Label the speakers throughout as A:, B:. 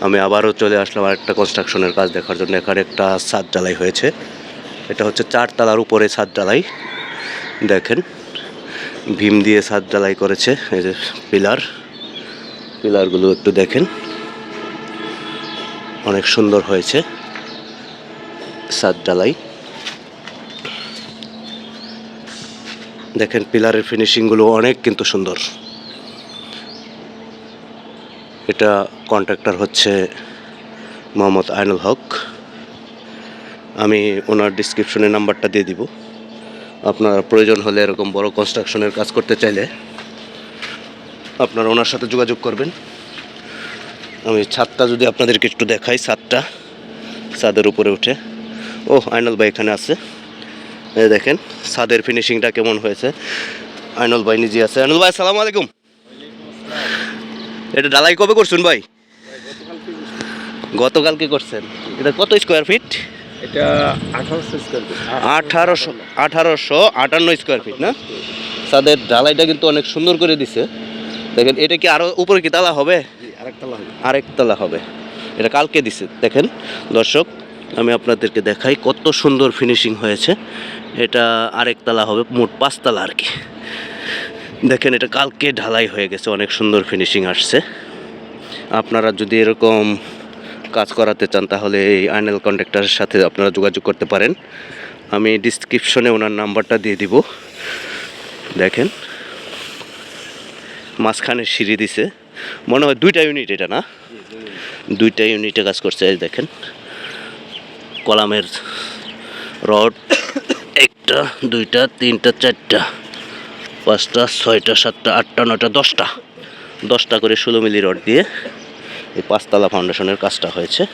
A: আমি আবারও চলে আসলাম আরেকটা কনস্ট্রাকশনের কাজ দেখার জন্য। এখানে একটা ছাদ ঢালাই হয়েছে। এটা হচ্ছে চার তলার উপরে ছাদ ঢালাই। দেখেন, ভীম দিয়ে ছাদ ঢালাই করেছে, এই যে পিলার। পিলারগুলো একটু দেখেন। অনেক সুন্দর হয়েছে ছাদ ঢালাই। দেখেন, পিলারের ফিনিশিংগুলো অনেক কিন্তু সুন্দর। এটা কন্ট্রাক্টর হচ্ছে মোহাম্মদ আইনুল হক। আমি ওনার ডিসক্রিপশনে নাম্বারটা দিয়ে দিব। আপনার প্রয়োজন হলে এরকম বড় কনস্ট্রাকশনের কাজ করতে চাইলে আপনারা ওনার সাথে যোগাযোগ করবেন। আমি ছাদটা যদি আপনাদেরকে একটু দেখাই, ছাদটা, ছাদের উপরে উঠে। ও আইনল ভাই এখানে আছে। দেখেন, ছাদের ফিনিশিংটা কেমন হয়েছে। আইনল ভাই নিজে আছে। আইনল ভাই সালাম আলাইকুম। এটা ডালাই কবে করছেন ভাই? গতকালকে করছেন। এটা কত স্কোয়ার ফিট
B: এটা আঠারোশো
A: আঠারোশো আটান্ন স্কোয়ার ফিট না? ছাদের ঢালাইটা কিন্তু অনেক সুন্দর করে দিছে। দেখেন এটা কি আরও উপরে কি তালা হবে?
B: আরেকতলা হবে।
A: হবে। এটা কালকে দিছে দেখেন। দর্শক আমি আপনাদেরকে দেখাই কত সুন্দর ফিনিশিং হয়েছে। এটা আরেক তলা হবে মোট পাঁচতলা আর কি। দেখেন, এটা কালকে ঢালাই হয়ে গেছে, অনেক সুন্দর ফিনিশিং আসছে। আপনারা যদি এরকম কাজ করাতে চান, তাহলে এই আইনাল কন্ট্রাক্টরের সাথে আপনারা যোগাযোগ করতে পারেন। আমি ডিসক্রিপশনে ওনার নাম্বারটা দিয়ে দিব। দেখেন, মাঝখানে সিঁড়ি দিছে। মনে হয় দুইটা ইউনিট এটা না? দুইটা ইউনিটে কাজ করছে দেখেন, কলামের রড। একটা, দুইটা, তিনটা, চারটা। পাঁচটা, ছয়টা, সাতটা, আটটা, নয়টা, দশটা। দশটা করে ষোলো মিলি রড দিয়ে এই পাঁচতলা ফাউন্ডেশনের কাজটা হয়েছে।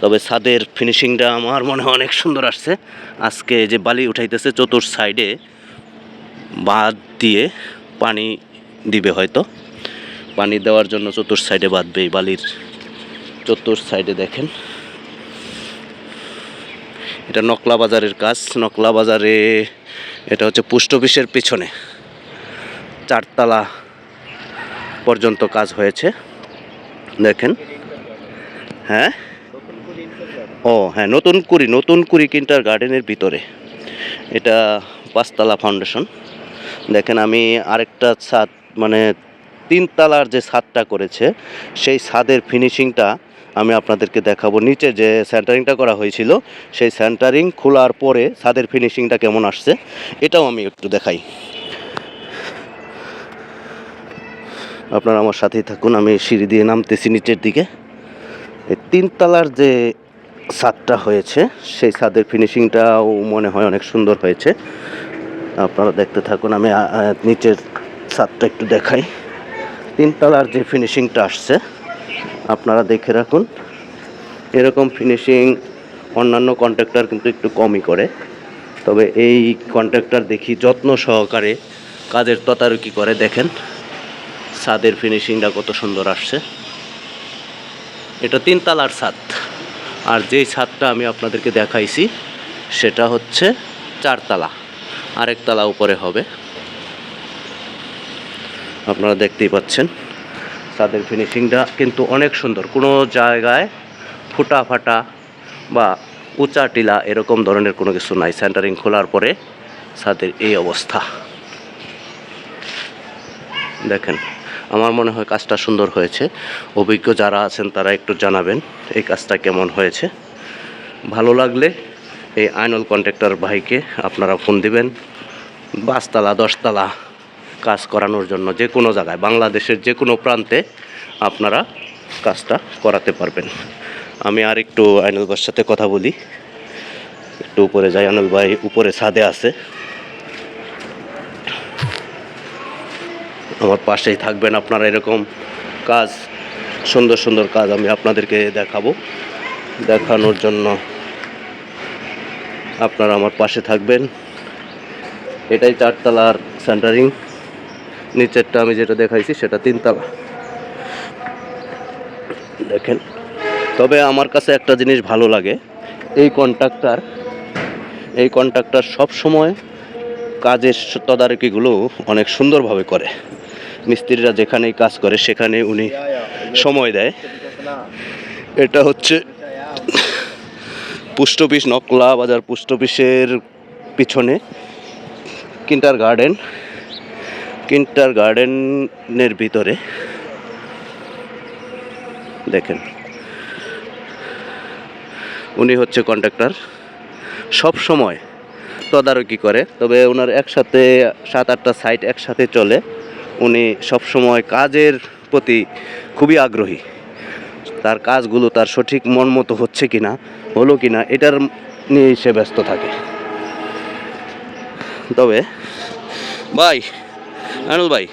A: তবে ছাদের ফিনিশিংটা আমার মনে হয় অনেক সুন্দর আসছে। আজকে যে বালি উঠাইতেছে চতুর সাইডে বাঁধ দিয়ে পানি দিবে হয়তো। পানি দেওয়ার জন্য চতুর সাইডে বাঁধবে এই বালির। চতুর সাইডে দেখেন। এটা নকলা বাজারের কাজ। নকলা বাজারে এটা হচ্ছে পোস্ট অফিসের পিছনে। চারতলা পর্যন্ত কাজ হয়েছে। দেখেন। হ্যাঁ? ও হ্যাঁ নতুন কুড়ি নতুন কুড়ি কিন্টার গার্ডেনের ভিতরে। এটা পাঁচতলা ফাউন্ডেশন। দেখেন, আমি আরেকটা ছাদ মানে তিনতলার যে ছাদটা করেছে, সেই ছাদের ফিনিশিংটা আমি আপনাদেরকে দেখাবো। নিচে যে সেন্টারিংটা করা হয়েছিল, সেই সেন্টারিং খোলার পরে ছাদের ফিনিশিংটা কেমন আসছে, এটাও আমি একটু দেখাই। আপনারা আমার সাথেই থাকুন, আমি সিঁড়ি দিয়ে নামতেছি নিচের দিকে। তিনতলার যে ছাদটা হয়েছে, সেই ছাদের ফিনিশিংটাও মনে হয় অনেক সুন্দর হয়েছে। আপনারা দেখতে থাকুন, আমি নিচের ছাদটা একটু দেখাই। তিনতলার যে ফিনিশিংটা আসছে, আপনারা দেখে রাখুন। এরকম ফিনিশিং অন্যান্য কন্ট্রাক্টর কিন্তু একটু কমই করে। তবে এই কন্ট্রাক্টর দেখি যত্ন সহকারে কাজের তদারকি করে, দেখেন। ছাদের ফিনিশিংটা কত সুন্দর আসছে। এটা তিন তিনতলার ছাদ আর যেই ছাদটা আমি আপনাদেরকে দেখাইছি, সেটা হচ্ছে চারতলা আরেকতলা উপরে হবে। আপনারা দেখতেই পাচ্ছেন ছাদের ফিনিশিংটা কিন্তু অনেক সুন্দর। কোনো জায়গায় ফুটা ফাটা বা উঁচা টিলা এরকম ধরনের কোনো কিছু নাই। সেন্টারিং খোলার পরে ছাদের এই অবস্থা। দেখেন আমার মনে হয় কাজটা সুন্দর হয়েছে। অভিজ্ঞ যারা আছেন তারা একটু জানাবেন এই কাজটা কেমন হয়েছে। ভালো লাগলে এই আইনল কন্ট্রাক্টর ভাইকে আপনারা ফোন দিবেন। পাঁচতলা, দশতলা কাজ করানোর জন্য যে কোনো জায়গায়, বাংলাদেশের যে কোনো প্রান্তে আপনারা কাজটা করাতে পারবেন। আমি আর একটু আইনুল ভাইয়ের সাথে কথা বলি। একটু উপরে যাই, আইনুল ভাই উপরে ছাদে আছে। আমার পাশেই থাকবেন আপনারা এরকম কাজ, সুন্দর সুন্দর কাজ আমি আপনাদেরকে দেখাবো। দেখানোর জন্য আপনারা আমার পাশে থাকবেন। এটাই চারতলার সেন্টারিং নিচেরটা আমি যেটা দেখাইছি সেটা তিনতলা। দেখেন, তবে আমার কাছে একটা জিনিস ভালো লাগে, এই কন্ট্রাক্টর এই কন্ট্রাক্টর সব সময় কাজের তদারকিগুলো অনেক সুন্দরভাবে করে। মিস্ত্রিরা যেখানেই কাজ করে সেখানে উনি সময় দেয়। এটা হচ্ছে পোস্ট অফিস, নকলা বাজার পোস্ট অফিসের পিছনে কিন্টার গার্ডেন। কিন্টার গার্ডেনের ভিতরে দেখেন, উনি হচ্ছে কন্ট্রাক্টর। সব সময় তদারকি করে, তবে ওনার একসাথে সাত আটটা সাইট একসাথে চলে। উনি সবসময় কাজের প্রতি খুবই আগ্রহী। তার কাজগুলো তার সঠিক মন মতো হচ্ছে কি না হলো কি না এটার নিয়ে সে ব্যস্ত থাকে। তবে, ভাই, আনুল ভাই